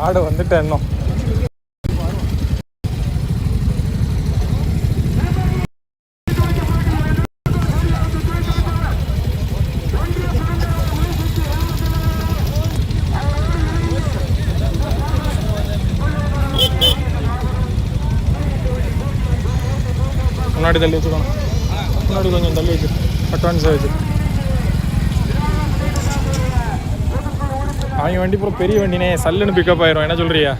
ஆடு வந்துட்டு இன்னும் முன்னாடி தள்ளி வச்சுக்கணும் முன்னாடி கொஞ்சம் தள்ளி வச்சு அட்வான்ஸாக வச்சு அவங்க வண்டி பூரா பெரிய வண்டினே சல்லுன்னு பிக்கப் ஆயிரும். என்ன சொல்றியா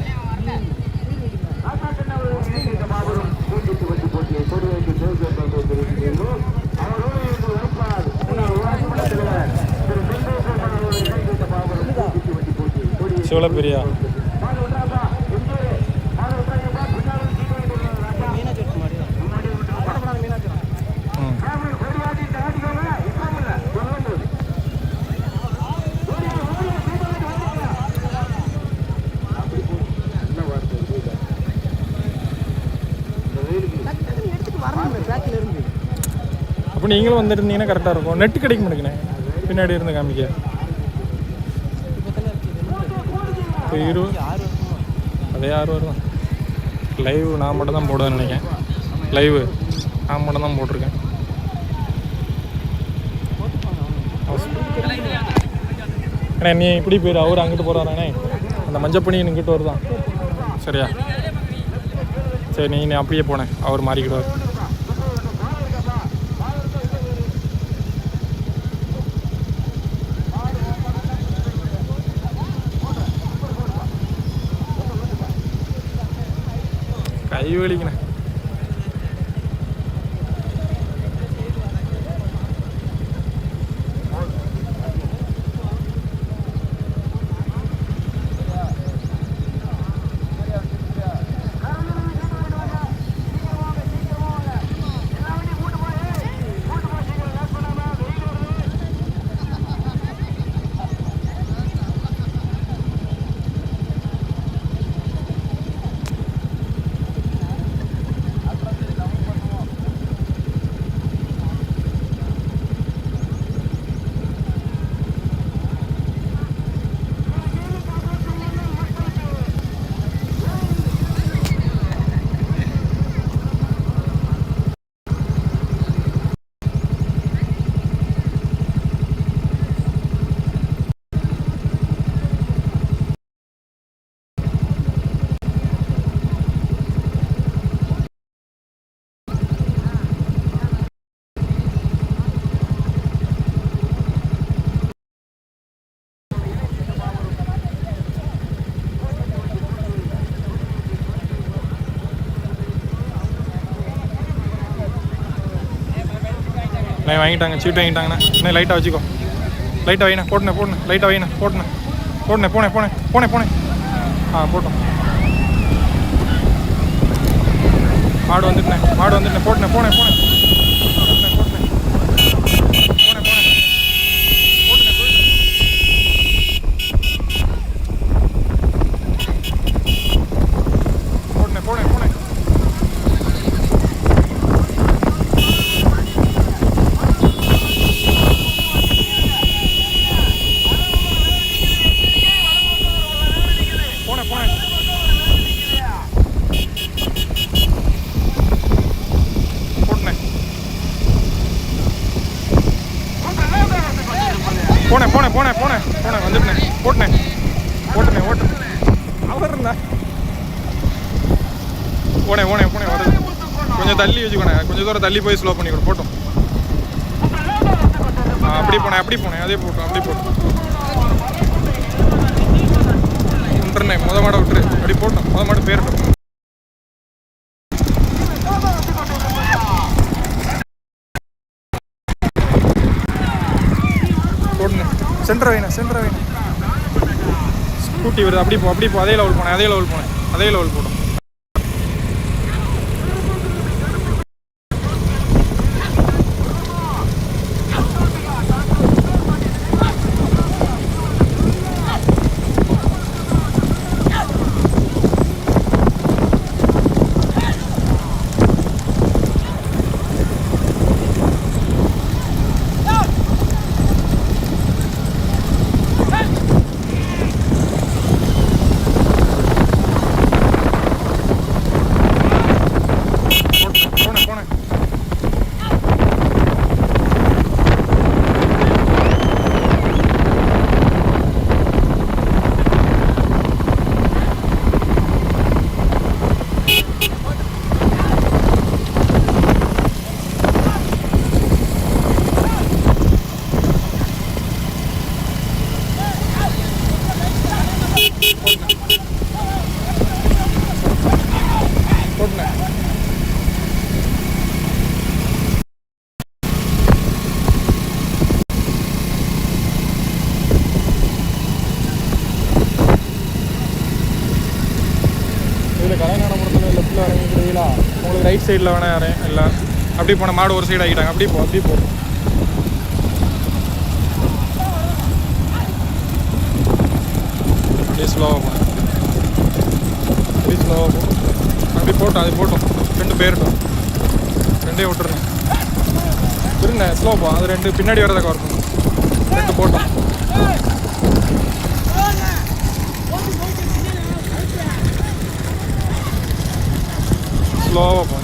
சிவலப்பெரியா நீங்களும் வந்துருந்தீங்கன்னா கரெக்டாக இருக்கும். நெட் கிடைக்க மாட்டேங்கண்ணே பின்னாடி இருந்து காமிக்க. இப்போ இரு. அதே ஆறு வருதான் லைவ் நான் மட்டும் தான் போடுவேன் நினைக்கிறேன். லைவ் நான் மட்டும் தான் போட்டிருக்கேன். அண்ணே நீ இப்படி போயிரு. அவர் அங்கிட்டு போகிறாரண்ணே அந்த மஞ்சப்பணி இங்கிட்டு வருதான். சரியா? சரி நீ நீ அப்படியே போனேன் அவர் மாறிக்கிடுவார். നായി വിളിക്കണേ. நான் வாங்கிட்டாங்க சீட்டு வாங்கிட்டாங்கண்ணே. அண்ணே லைட்டாக வச்சுக்கோ. லைட்டாக வைண்ணே போட்டுனே போட்டுனே லைட்டாக வைண்ணே போட்டுனே போட்டுனே போனே போனே போனே போனே. ஆ போட்டோம். மாடு வந்துட்டேன் மாடு வந்துட்டேன் போட்டுனே போனே போனே போட்டுனே போட்டுனே போனே போனே போட்டுனே போயிட்டு போட்டுனே போனே போனே போனே போனே போட்டுனே போனே போனே போனே போனே போனே வந்துட்டேன் போட்டுனே ஓட்டுனே ஓட்டுனே அவர் இருந்தா போனே போனே போனே வருது கொஞ்சம் தள்ளி வச்சுக்கோண்ணே கொஞ்சம் தூரம் தள்ளி போய் ஸ்லோ பண்ணி கொடு போட்டோம் அப்படி போனேன் அப்படி போனேன். அதே போட்டோம் அப்படி போட்டோம் விட்டுருண்ணே முத மாட விட்டுரு. அப்படி போட்டோம் முத மாட பேரட்டும் போட்டுண்ணே சென்டர் வைண்ணே சென்டர் வைண்ணே ஸ்கூட்டி வருது அப்படி போ அப்படி போ. அதே லெவல் போனேன் அதே லெவல் போனேன் அதே லெவல் போட்டோம். உங்களுக்கு சைடில் வேணால் யாரையும் இல்லை. அப்படி போன மாடு ஒரு சைடு ஆகிட்டாங்க அப்படி போ அப்படி போ. அப்படியே ஸ்லோவாக போ. அப்படியே ஸ்லோவாக போ. அப்படி போட்டோம் அது போட்டோம். ரெண்டு பேருட்டும் ரெண்டே விட்டுருங்க இருங்க ஸ்லோ போ. அது ரெண்டு பின்னாடி வரதை கவர் பண்ணும் ரெண்டு போட்டோம். ஸ்லோவாக போ.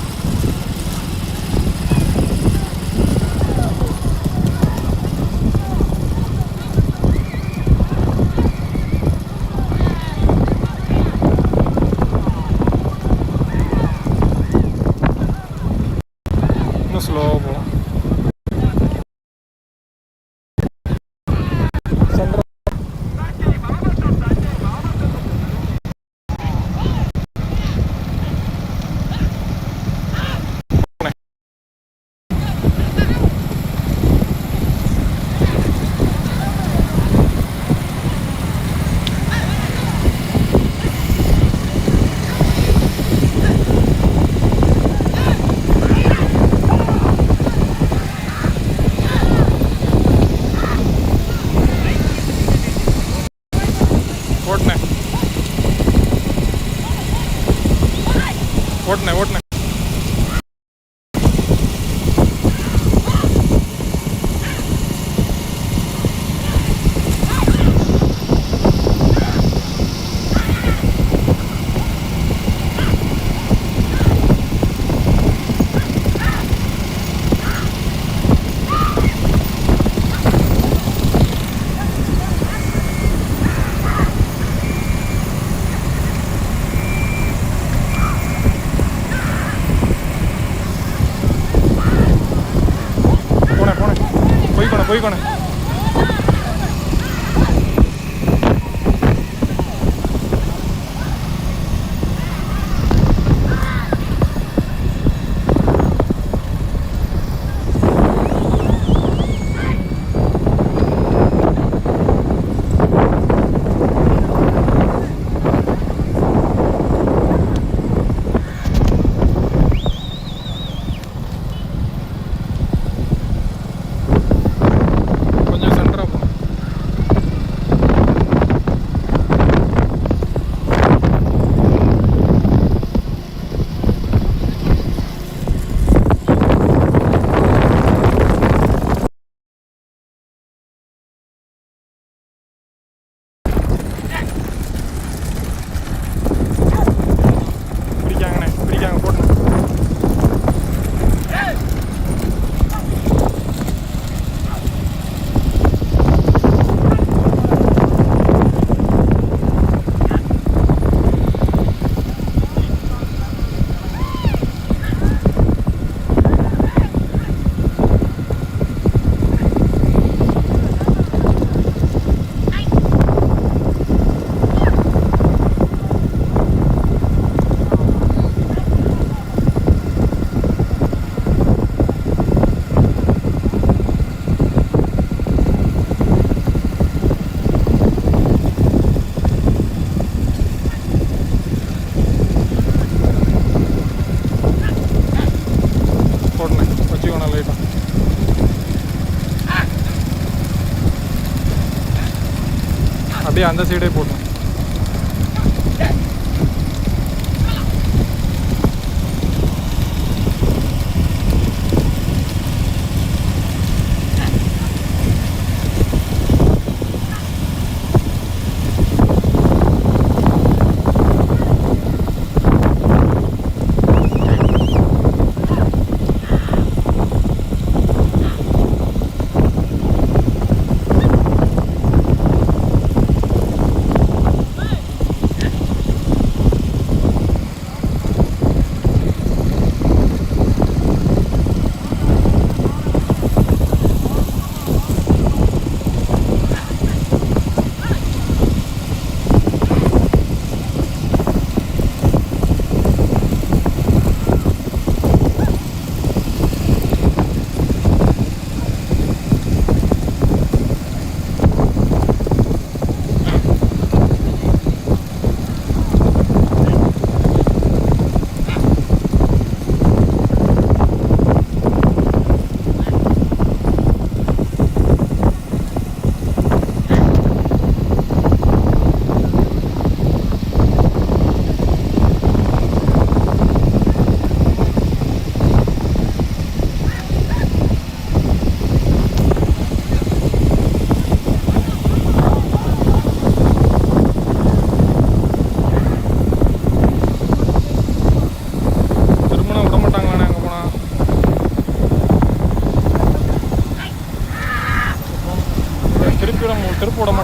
அப்படியே அந்த சைடே போடணும்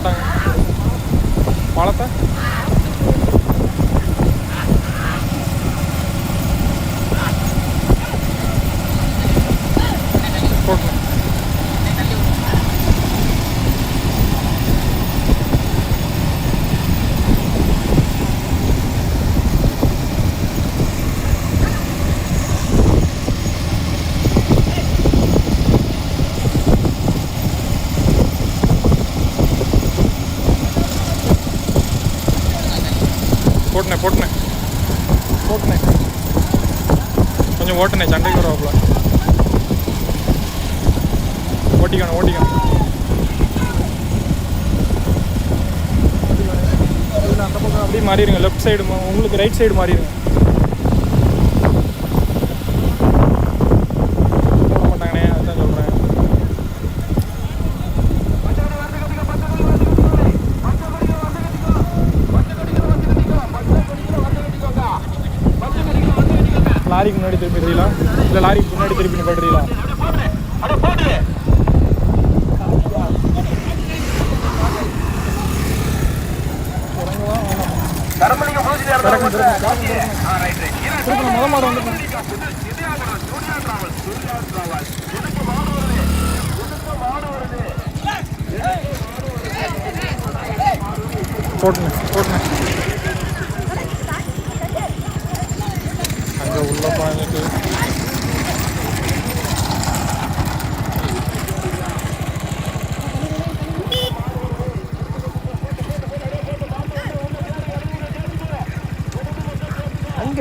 টাকা পাড়াতে ஓட்டணே ஓட்டுனே சண்டைக்கு வருவாப்புல. ஓட்டிக்கணும் ஓட்டிக்கணும். அந்த பக்கம் அப்படியே மாறிடுங்க லெஃப்ட் சைடு உங்களுக்கு ரைட் சைடு மாறிடுங்க போட மாட்டாங்கண்ணே அதுதான் சொல்கிறேன் லாரிக்கு முன்னாடி திரும்பிடுறீங்களா இல்லை லாரிக்கு முன்னாடி திருப்பி நிப்பாடுறீங்களா திறக்கும், திறக்கும், திருப்பி முத மாடு வந்து போட்டுங்க போட்டுங்க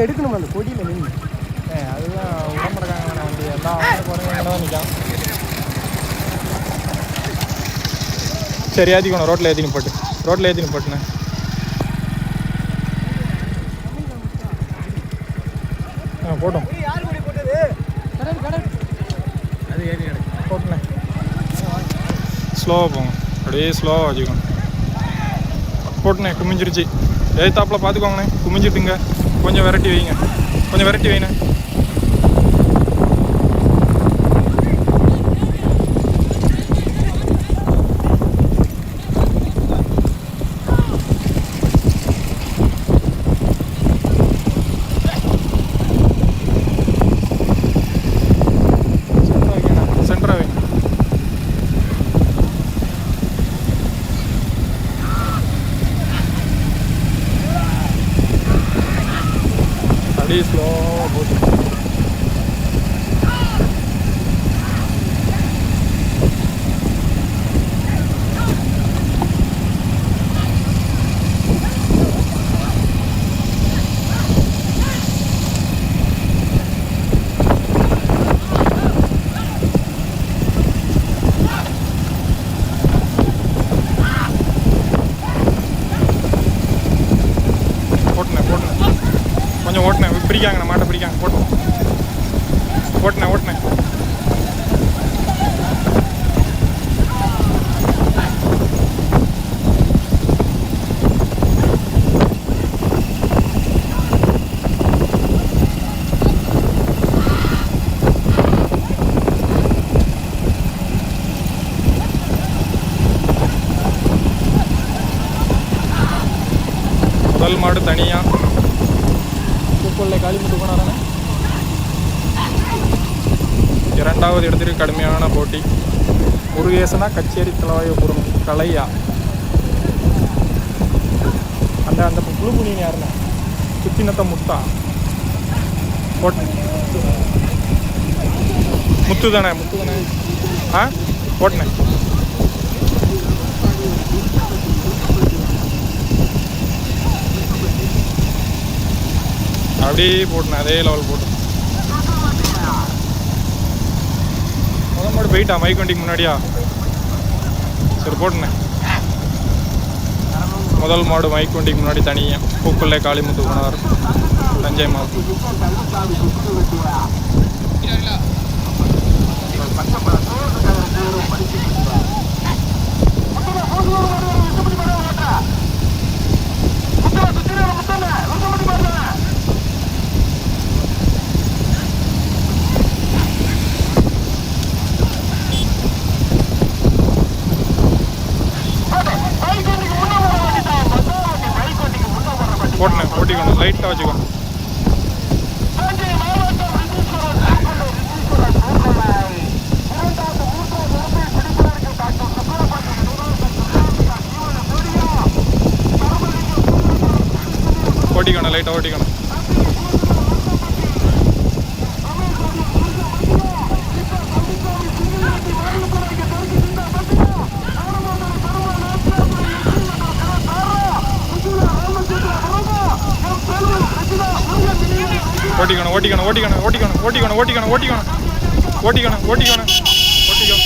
எடுக்கணும் அந்த கொடியில் நின்று அதுதான் உடம்புறக்காங்க வேணாம் வண்டி எல்லாம் தான் நிற்கான் சரி ஏற்றிக்கணும் ரோட்டில் ஏற்றினு போட்டு. ரோட்டில் ஏற்றினு போட்டுண்ணே ஆ போட்டோம். போட்டுண்ணே ஸ்லோவாக போங்க. அப்படியே ஸ்லோவாக வச்சுக்கணும் போட்டுண்ணே குமிஞ்சிருச்சு. எழுத்தாப்பில் பார்த்துக்கோங்கண்ணே குமிஞ்சிட்டுங்க. கொஞ்சம் விரட்டி வைங்க. கொஞ்சம் விரட்டி வைங்க சென்டரா வைக்கண்ணே சென்டரா வைங்க அப்படியே ஸ்லோவாக போட்டு போட்டுனேன் போட்டுனேன் கொஞ்சம் ஓட்டினேன் பிடிக்காங்கண்ணே மாட்டை பிடிக்காங்க போட்டேன் ஓட்டினேன் ஓட்டினேன் முதல் மாடு தனியாக பூக்கொள்ளை காளிமுத்து போனாரானே இரண்டாவது இடத்திற்கு கடுமையான போட்டி. முருகேசனா கச்சேரி தலைவாயபுரம் கலையா. அந்த அந்த புழு புனியன் யாருண்ணே சுத்தினத்த முத்தா. போட்டு முத்து தானே முத்து தானே ஆ? போட்டனே அப்படியே போட்டேன் அதே லெவல் போட்டு. மட்டும் மாடு போயிட்டா? மைக் வண்டிக்கு முன்னாடியா? சரி போட்டுனேன் முதல் மாடு மைக் வண்டிக்கு முன்னாடி தனியாக பூக்குள்ளே காளிமுத்து போனார். தஞ்சை மாவட்டம் போட்டேன் ஓட்டிக்கணும் லைட்டாக வச்சுக்கணும் ஓட்டிக்கணும் லைட்டாக ஓட்டிக்கணும் ஓட்டிக்கணும் ஓட்டிக்கணும் ஓட்டிக்கணும் ஓட்டிக்கணும் ஓட்டிக்கணும் ஓட்டிக்கணும் ஓட்டிக்கணும். ஓட்டிக்கணும் ஓட்டிக்கணும் ஓட்டிக்கோ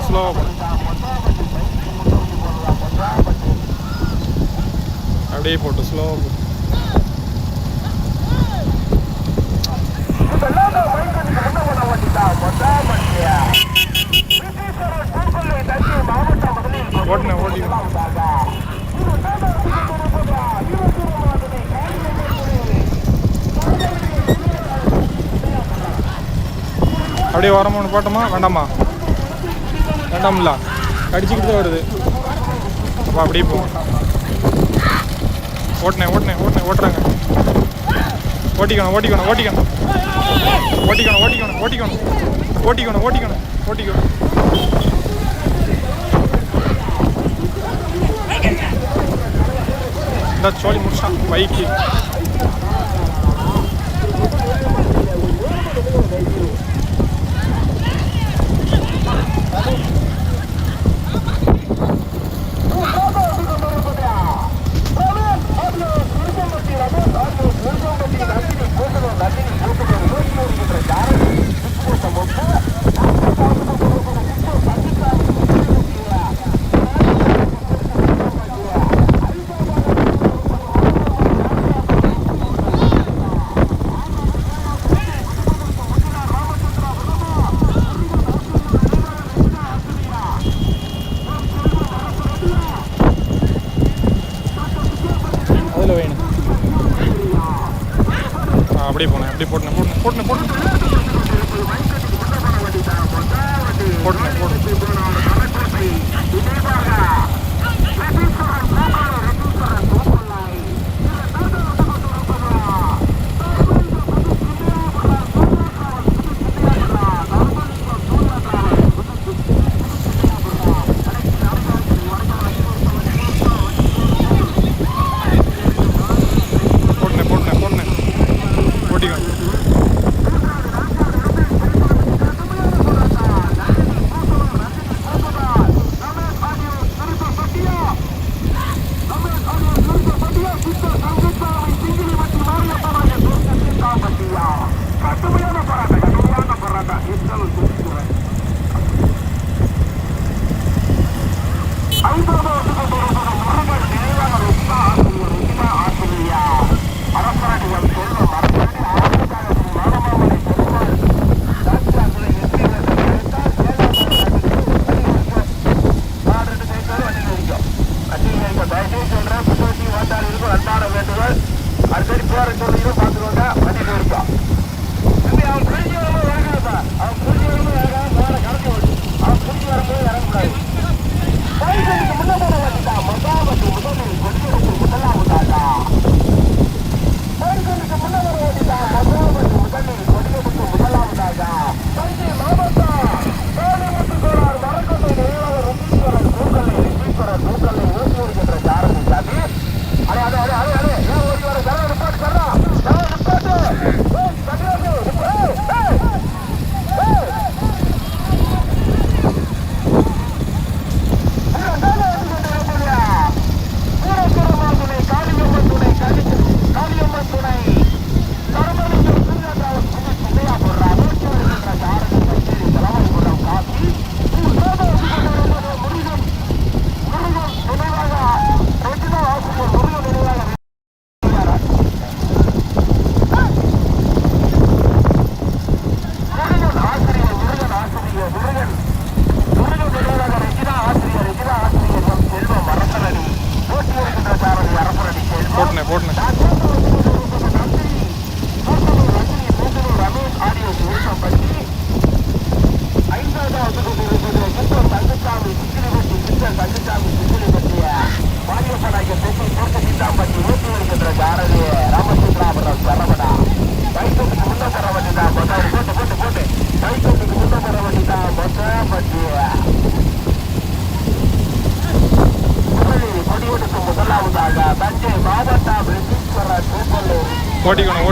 ஸ்லோவாக போகணும் அப்படியே போட்டு ஸ்லோவாக போட்டு ஓட்டினேன் ஓட்டிக்கணும் அப்படியே வரமா ஒன்று போட்டோமா? வேண்டாமா? வேண்டாம்ல. கடிச்சிக்கிட்டு தான் வருது. அப்போ அப்படியே போவோம் ஓட்டினேன் ஓட்டினேன் ஓட்டினேன் ஓட்டுறாங்க. ஓட்டிக்கணும் ஓட்டிக்கணும் ஓட்டிக்கணும். ஓட்டிக்கணும் ஓட்டிக்கணும் ஓட்டிக்கணும். ஓட்டிக்கணும் ஓட்டிக்கணும் ஓட்டிக்கணும். இந்த சோழி முடிச்சான். பைக்கு. தயவுசெய்து சொல்கிறேன் பின்னோக்கி ஓட்டாளிகளுக்கும் அன்பான வேண்டுகோள். அடிக்கடி போகிற சொல்லியும் பார்த்துக்கோங்க தம்பி அவன் புரிஞ்சு வரும்போது அவன் புரிஞ்சு வரும்போது வேறு வேறு அவன் புரிஞ்சு வரும்போது இறங்கக்கூடாது. பைசனுக்கு முன்னே போன வச்சுட்டா மொத்தம் முதல் கொடிக்கு முதலாம் விட்டாட்டா பைசனுக்கு முன்னே போன வச்சுட்டா மொத்தம் பத்து முதல் கொடிக்கு முதலாம் விட்டாட்டா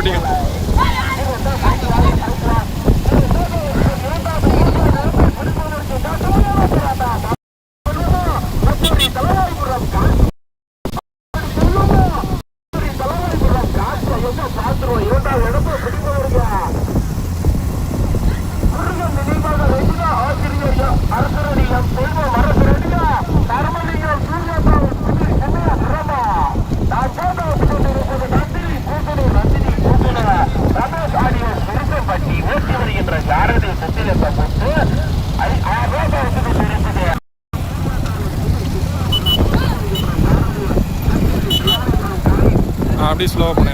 boarding. ஆ, அப்படியே